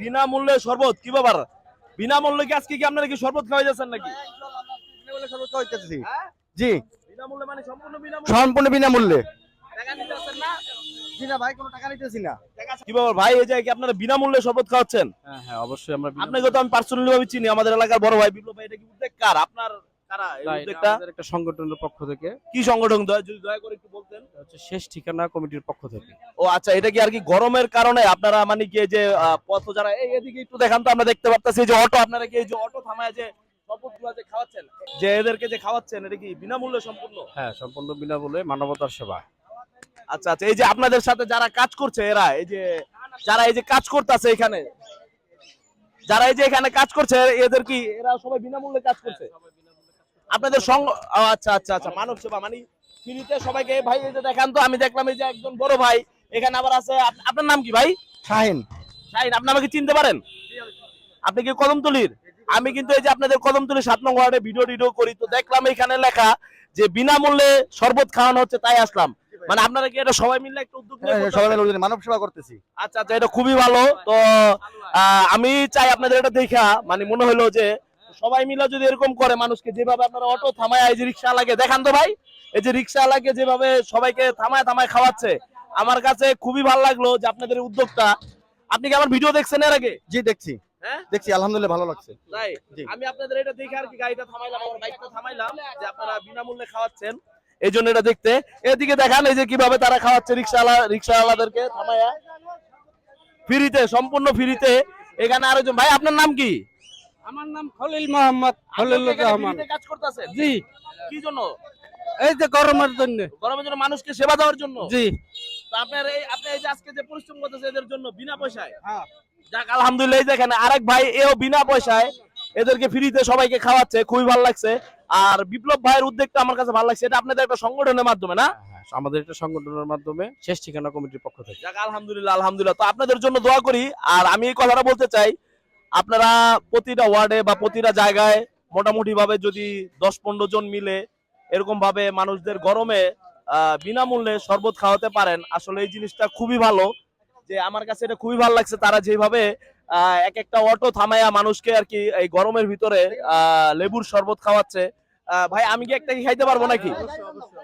বিনামূল্যে শরবত কি ব্যাপার? বিনামূল্যে কি আজকে কি আপনারা কি শরবত খাওয়াই যাচ্ছেন নাকি? হ্যাঁ? জি। বিনামূল্যে মানে সম্পূর্ণ বিনামূল্যে? সম্পূর্ণ বিনামূল্যে। টাকা নিতে আসছেন না? জি না ভাই কোনো টাকা নিতেছি না। কি ব্যাপার ভাই এই যে কি আপনারা বিনামূল্যে শরবত খাওয়াচ্ছেন? হ্যাঁ হ্যাঁ অবশ্যই আমরা আপনাকে তো আমি পার্সোনালি ভাবে চিনি আমাদের এলাকার বড় ভাই বিপ্লব ভাই এটা কি উদ্যোগ কার? আপনার কারা? এই না, এটা উদ্যোগটা একটা সংগঠনের পক্ষ থেকে। কি সংগঠন? দয়া যদি দয়া করে একটু বলতেন। হচ্ছে শেষ ঠিকানা কমিটির পক্ষ থেকে। ও আচ্ছা এটা কি আর কি গরমের কারণে আপনারা মানে কি যে পথ যারা এই এদিকে একটু দেখান তো আমরা দেখতে পারতেছি যে অটো আপনারা কি যে অটো থামায় যে যে খাওয়াচ্ছেন? যে এদেরকে যে খাওয়াচ্ছেন এটা কি বিনামূল্যে সম্পূর্ণ? হ্যাঁ সম্পূর্ণ বিনামূল্যে মানবতার সেবা। আচ্ছা আচ্ছা এই যে আপনাদের সাথে যারা কাজ করছে এরা এই যে যারা এই যে কাজ করতেছে এখানে যারা এই যে এখানে কাজ করছে এদের কি এরা সবাই বিনামূল্যে কাজ করছে? আপনাদের সঙ্গ আচ্ছা আচ্ছা আচ্ছা মানব সেবা মানে ফ্রিতে সবাইকে ভাই এই যে দেখান তো আমি দেখলাম এই যে একজন বড় ভাই এখানে আবার আছে আপনার নাম কি ভাই? শাহিন। শাহিন আপনি আমাকে চিনতে পারেন? আপনি কি কদমতলির? আমি কিন্তু এই যে আপনাদের কদমতলি সাত নং ওয়ার্ডে ভিডিও টিডিও করি তো দেখলাম এখানে লেখা যে বিনামূল্যে শরবত খাওয়ানো হচ্ছে তাই আসলাম। মানে আপনারা কি এটা সবাই মিলে একটা উদ্যোগ নিয়ে সবাই মিলে মানব সেবা করতেছি। আচ্ছা আচ্ছা এটা খুবই ভালো। তো আহ, আমি চাই আপনাদের এটা দেখা মানে মনে হলো যে সবাই মিলে যদি এরকম করে মানুষকে যেভাবে আপনারা অটো থামায় এই যে রিক্সা লাগে দেখান তো ভাই এই যে রিক্সা লাগে যেভাবে সবাইকে থামায় থামায় খাওয়াচ্ছে আমার কাছে খুবই ভালো লাগল যে আপনাদের উদ্যোগটা। আপনি কি আমার ভিডিও দেখছেন এর আগে? জি দেখছি। হ্যাঁ? দেখছি আলহামদুলিল্লাহ ভালো লাগছে। তাই? আমি আপনাদের এটা দেখে আর কি গাড়িটা থামাইলাম আমার বাইকটা থামাইলাম যে আপনারা বিনামূল্যে খাওয়াচ্ছেন। এই জন্য এটা দেখতে। এদিকে দেখান এই যে কীভাবে তারা খাওয়াচ্ছে রিক্সাওয়ালা রিক্সাওয়ালাদেরকে থামাইয়া ফ্রিতে সম্পূর্ণ ফ্রিতে। এখানে আরেকজন ভাই আপনার নাম কি? আমার নাম খলিল মোহাম্মদ খলিল রহমান। কাজ করতেছেন? জি। কি জন্য? এই যে গরমের জন্য। গরমের জন্য মানুষকে সেবা দেওয়ার জন্য? জি। তো আপনার এই আপনি এই যে আজকে যে পরিশ্রম করতেছে এদের জন্য বিনা পয়সায়? হ্যাঁ। যাক আলহামদুলিল্লাহ দেখেন আরেক ভাই এও বিনা পয়সায় এদেরকে ফ্রিতে সবাইকে খাওয়াচ্ছে খুবই ভালো লাগছে। আর বিপ্লব ভাইয়ের উদ্যোগটা আমার কাছে ভালো লাগছে। এটা আপনাদের একটা সংগঠনের মাধ্যমে না? হ্যাঁ, হ্যাঁ, আমাদের একটা সংগঠনের মাধ্যমে শেষ ঠিকানা কমিটির পক্ষ থেকে। যাক আলহামদুলিল্লাহ আলহামদুলিল্লাহ। তো আপনাদের জন্য দোয়া করি। আর আমি এই কথাটা বলতে চাই আপনারা প্রতিটা ওয়ার্ডে বা প্রতিটা জায়গায় মোটামুটি ভাবে যদি দশ পনেরো জন মিলে এরকম ভাবে মানুষদের গরমে বিনামূল্যে শরবত খাওয়াতে পারেন, আসলে এই জিনিসটা খুবই ভালো। যে আমার কাছে এটা খুবই ভালো লাগছে, তারা যেভাবে এক একটা অটো থামাইয়া মানুষকে আর কি এই গরমের ভিতরে লেবুর শরবত খাওয়াচ্ছে। ভাই, আমি কি একটা কি খাইতে পারব নাকি?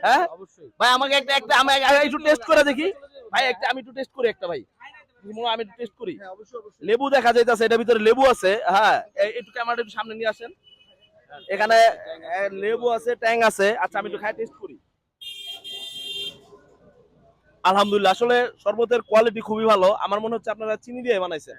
হ্যাঁ? ভাই, আমাকে একটা একটা আমি একটু টেস্ট করে দেখি। ভাই, একটা, আমি একটু টেস্ট করি একটা, ভাই। আমি টেস্ট করি। লেবু দেখা যাইতেছে এটার ভিতরে লেবু আছে হ্যাঁ একটু ক্যামেরাটা একটু সামনে নিয়ে আসেন। এখানে লেবু আছে ট্যাং আছে আচ্ছা আমি একটু খাই টেস্ট করি। আলহামদুলিল্লাহ আসলে শরবতের কোয়ালিটি খুবই ভালো। আমার মনে হচ্ছে আপনারা চিনি দিয়ে বানাইছে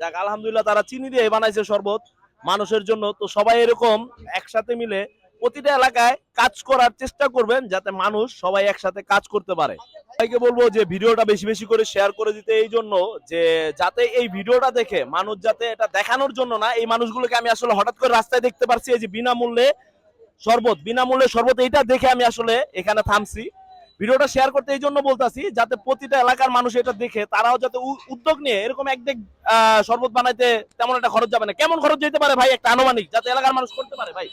যাক আলহামদুলিল্লাহ তারা চিনি দিয়ে বানাইছে শরবত মানুষের জন্য। তো সবাই এরকম একসাথে মিলে প্রতিটা এলাকায় কাজ করার চেষ্টা করবেন যাতে মানুষ সবাই একসাথে কাজ করতে পারে। সবাইকে বলব যে ভিডিওটা বেশি বেশি করে শেয়ার করে দিতে এই জন্য যে যাতে এই ভিডিওটা দেখে মানুষ যাতে এটা দেখানোর জন্য না, এই মানুষগুলোকে আমি আসলে হঠাৎ করে রাস্তায় দেখতে পারছি, এই যে বিনামূল্যে শরবত বিনামূল্যে শরবত এইটা দেখে আমি আসলে এখানে থামছি। ভিডিওটা শেয়ার করতে এই জন্য বলতাছি, যাতে প্রতিটা এলাকার মানুষ এটা দেখে, তারাও যাতে উদ্যোগ নিয়ে এরকম এক দেখ শরবত বানাইতে তেমন একটা খরচ যাবে না। কেমন খরচ যেতে পারে ভাই? একটা আনুমানিক, যাতে এলাকার মানুষ করতে পারে ভাই।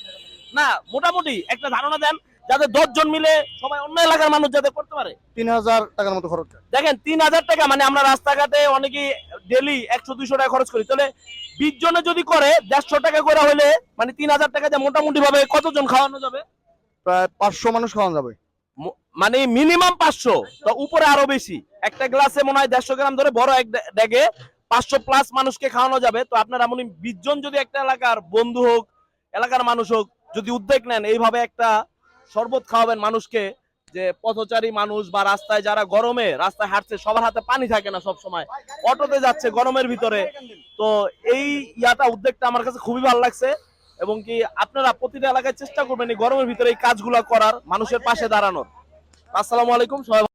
না, মোটামুটি একটা ধারণা দেন যাতে দশ জন মিলে সবাই অন্য এলাকার মানুষ যাতে করতে পারে। তিন হাজার টাকার মতো খরচ দেখেন তিন হাজার টাকা মানে আমরা রাস্তাঘাটে অনেকেই ডেলি একশো দুইশো টাকা খরচ করি। তাহলে বিশ জনে যদি করে দেড়শো টাকা করে হলে মানে তিন হাজার টাকা দিয়ে মোটামুটি ভাবে কতজন খাওয়ানো যাবে? প্রায় পাঁচশো মানুষ খাওয়ানো যাবে। মানে মিনিমাম পাঁচশো তো উপরে আরও বেশি। একটা গ্লাসে মনে হয় দেড়শো গ্রাম ধরে বড় এক ড্যাগে পাঁচশো প্লাস মানুষকে খাওয়ানো যাবে। তো আপনারা মনে বিশ জন যদি একটা এলাকার বন্ধু হোক এলাকার মানুষ হোক যদি উদ্যোগ নেন এইভাবে একটা শরবত খাওয়াবেন মানুষকে যে পথচারী মানুষ বা রাস্তায় যারা গরমে রাস্তায় হাঁটছে, সবার হাতে পানি থাকে না সব সময় অটোতে যাচ্ছে গরমের ভিতরে। তো এই ইয়াটা উদ্যোগটা আমার কাছে খুবই ভালো লাগছে এবং কি আপনারা প্রতিটা এলাকায় চেষ্টা করবেন এই গরমের ভিতরে এই কাজগুলো করার, মানুষের পাশে দাঁড়ানোর। আসসালামু আলাইকুম, সবাই